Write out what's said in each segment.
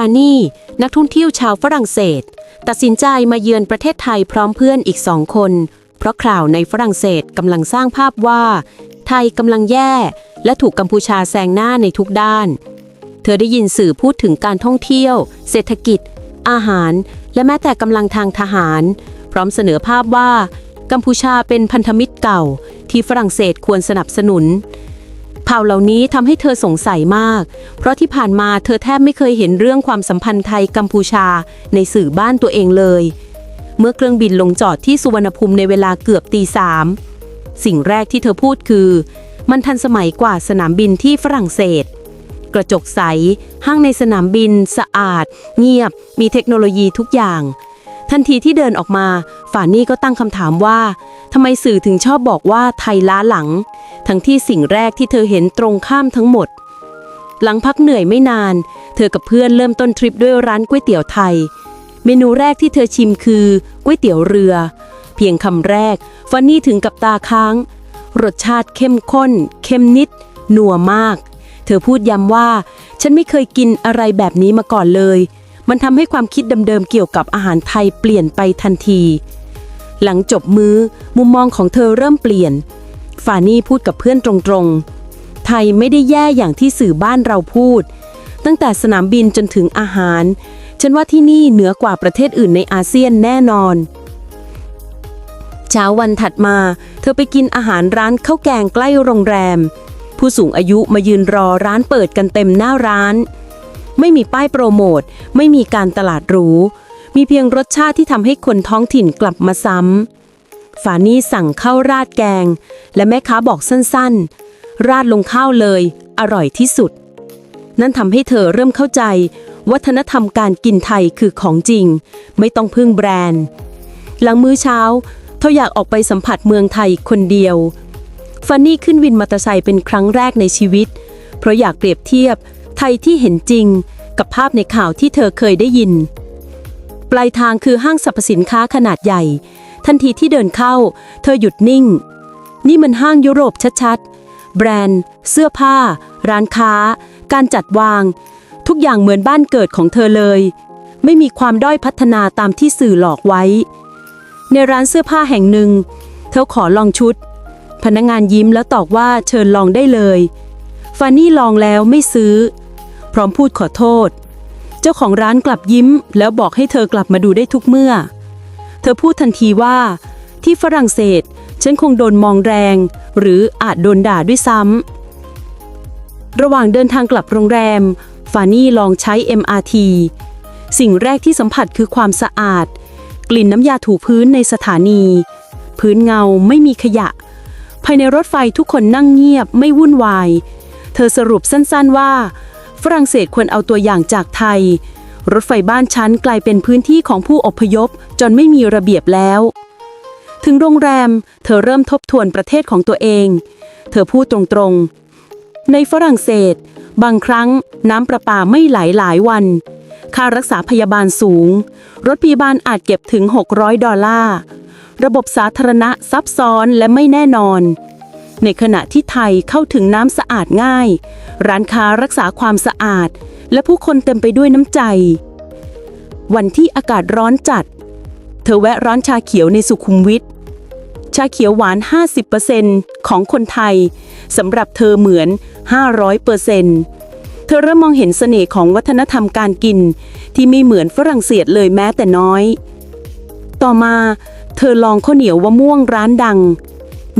านี่นักท่องเที่ยวชาวฝรั่งเศส ตัดสินใจมาเยือนประเทศไทยพร้อมเพื่อนอีกสองคน เพราะข่าวในฝรั่งเศสกำลังสร้างภาพว่า ไทยกำลังแย่ และถูกกัมพูชาแซงหน้าในทุกด้าน เธอได้ยินสื่อพูดถึงการท่องเที่ยว เศรษฐกิจ อาหาร และแม้แต่กำลังทางทหาร พร้อมเสนอภาพว่า กัมพูชาเป็นพันธมิตรเก่า ที่ฝรั่งเศสควรสนับสนุน ข่าวเหล่านี้ทำให้เธอสงสัยมาก เพราะที่ผ่านมาเธอแทบไม่เคยเห็นเรื่องความสัมพันธ์ไทยกัมพูชาในสื่อบ้านตัวเองเลย เมื่อเครื่องบินลงจอดที่สุวรรณภูมิในเวลาเกือบตีสามสิ่งแรกที่เธอพูดคือ มันทันสมัยกว่าสนามบินที่ฝรั่งเศส กระจกใส ห้างในสนามบิน สะอาด เงียบ มีเทคโนโลยีทุกอย่าง ทันทีที่เดินออกมา ฝานี่ก็ตั้งคำถามว่าทำไมสื่อถึงชอบบอกว่าไทยล้าหลัง ทั้งที่สิ่งแรกที่เธอเห็นตรงข้ามทั้งหมด หลังพักเหนื่อยไม่นาน เธอกับเพื่อนเริ่มต้นทริปด้วยร้านก๋วยเตี๋ยวไทย เมนูแรกที่เธอชิมคือก๋วยเตี๋ยวเรือ เพียงคำแรกฟานนี่ถึงกับตาค้าง รสชาติเข้มข้นเค็มนิด นัวมาก เธอพูดย้ำว่า ฉันไม่เคยกินอะไรแบบนี้มาก่อนเลย มันทำให้ความคิดเดิมๆเกี่ยวกับอาหารไทยเปลี่ยนไปทันที หลังจบมื้อ มุมมองของเธอเริ่มเปลี่ยน ฟานี่พูดกับเพื่อนตรงๆ ไทยไม่ได้แย่อย่างที่สื่อบ้านเราพูด ตั้งแต่สนามบินจนถึงอาหาร ฉันว่าที่นี่เหนือกว่าประเทศอื่นในอาเซียนแน่นอนเช้าวันถัดมา เธอไปกินอาหารร้านข้าวแกงใกล้โรงแรม ผู้สูงอายุมายืนรอร้านเปิดกันเต็มหน้าร้าน ไม่มีป้ายโปรโมท ไม่มีการตลาดรูมีเพียงรสชาติที่ทำให้คนท้องถิ่นกลับมาซ้ำฝานี่สั่งข้าวราดแกง และแม่ค้าบอกสั้นๆ ราดลงข้าวเลย อร่อยที่สุด นั่นทำให้เธอเริ่มเข้าใจ วัฒนธรรมการกินไทยคือของจริง ไม่ต้องพึ่งแบรนด์ หลังมื้อเช้าเธออยากออกไปสัมผัสเมืองไทยคนเดียวฟันนี่ขึ้นวินมอเตอร์ไซค์เป็นครั้งแรกในชีวิต เพราะอยากเปรียบเทียบ ไทยที่เห็นจริง กับภาพในข่าวที่เธอเคยได้ยิน ปลายทางคือห้างสรรพสินค้าขนาดใหญ่ ทันทีที่เดินเข้า เธอหยุดนิ่ง นี่มันห้างยุโรปชัดๆ แบรนด์ เสื้อผ้า ร้านค้า การจัดวาง ทุกอย่างเหมือนบ้านเกิดของเธอเลย ไม่มีความด้อยพัฒนาตามที่สื่อหลอกไว้ ในร้านเสื้อผ้าแห่งหนึ่ง เธอขอลองชุด พนักงานยิ้มแล้วตอบว่าเชิญลองได้เลยฟานี่ลองแล้วไม่ซื้อ ร้อมพูดขอโทษ เจ้าของร้านกลับยิ้ม แล้วบอกให้เธอกลับมาดูได้ทุกเมื่อ เธอพูดทันทีว่า ที่ฝรั่งเศส ฉันคงโดนมองแรง หรืออาจโดนด่าด้วยซ้ำระหว่างเดินทางกลับโรงแรม ฟานี่ลองใช้ MRT สิ่งแรกที่สัมผัสคือความสะอาด กลิ่นน้ำยาถูพื้นในสถานี พื้นเงาไม่มีขยะ ภายในรถไฟทุกคนนั่งเงียบไม่วุ่นวาย เธอสรุปสั้นๆว่า ฝรั่งเศสควรเอาตัวอย่างจากไทย รถไฟบ้านชั้นกลายเป็นพื้นที่ของผู้อพยพ จนไม่มีระเบียบแล้ว ถึงโรงแรม เธอเริ่มทบทวนประเทศของตัวเอง เธอพูดตรงๆ ในฝรั่งเศส บางครั้งน้ำประปาไม่ไหลหลายวัน ค่ารักษาพยาบาลสูง รถพยาบาลอาจเก็บถึง 600 ดอลลาร์ระบบสาธารณะซับซ้อนและไม่แน่นอน ในขณะที่ไทยเข้าถึงน้ำสะอาดง่าย ร้านค้ารักษาความสะอาด และผู้คนเต็มไปด้วยน้ำใจ วันที่อากาศร้อนจัด เธอแวะร้านชาเขียวในสุขุมวิทชาเขียวหวาน 50%ของคนไทยสำหรับเธอเหมือน 500%เธอเริ่มมองเห็นเสน่ห์ของวัฒนธรรมการกิน ที่ไม่เหมือนฝรั่งเศสเลยแม้แต่น้อย ต่อมาเธอลองข้าวเหนียววะม่วงร้านดัง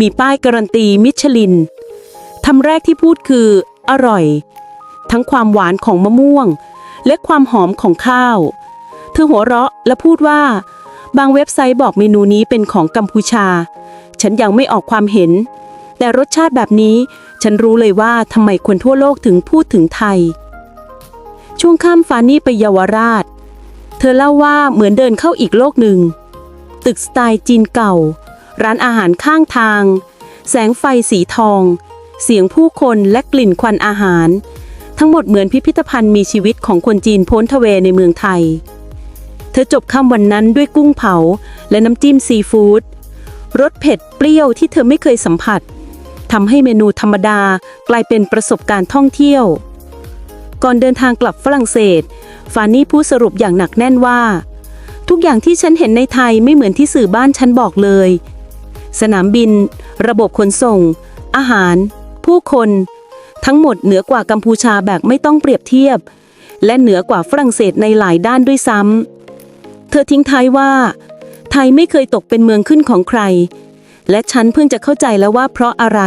มีป้ายการันตีมิชลินทำแรกที่พูดคือ อร่อย ทั้งความหวานของมะม่วง และความหอมของข้าว เธอหัวเราะและพูดว่า บางเว็บไซต์บอกเมนูนี้เป็นของกัมพูชา ฉันยังไม่ออกความเห็น แต่รสชาติแบบนี้ฉันรู้เลยว่าทำไมคนทั่วโลกถึงพูดถึงไทย ช่วงข้ามฟานี่ไปเยาวราช เธอเล่าว่าเหมือนเดินเข้าอีกโลกหนึ่ง ตึกสไตล์จีนเก่า ร้านอาหารข้างทาง แสงไฟสีทอง เสียงผู้คนและกลิ่นควันอาหาร ทั้งหมดเหมือนพิพิธภัณฑ์มีชีวิตของคนจีนพ้นทะเวในเมืองไทย เธอจบค่ำวันนั้นด้วยกุ้งเผาและน้ำจิ้มซีฟู้ดรสเผ็ดเปรี้ยวที่เธอไม่เคยสัมผัสทำให้เมนูธรรมดากลายเป็นประสบการณ์ท่องเที่ยว ก่อนเดินทางกลับฝรั่งเศส ฟานี่พูดสรุปอย่างหนักแน่นว่า ทุกอย่างที่ฉันเห็นในไทยไม่เหมือนที่สื่อบ้านฉันบอกเลย สนามบิน ระบบขนส่ง อาหาร ผู้คน ทั้งหมดเหนือกว่ากัมพูชาแบบไม่ต้องเปรียบเทียบ และเหนือกว่าฝรั่งเศสในหลายด้านด้วยซ้ำ เธอทิ้งท้ายว่า ไทยไม่เคยตกเป็นเมืองขึ้นของใคร และฉันเพิ่งจะเข้าใจแล้วว่าเพราะอะไร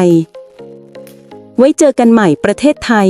ไว้เจอกันใหม่ประเทศไทย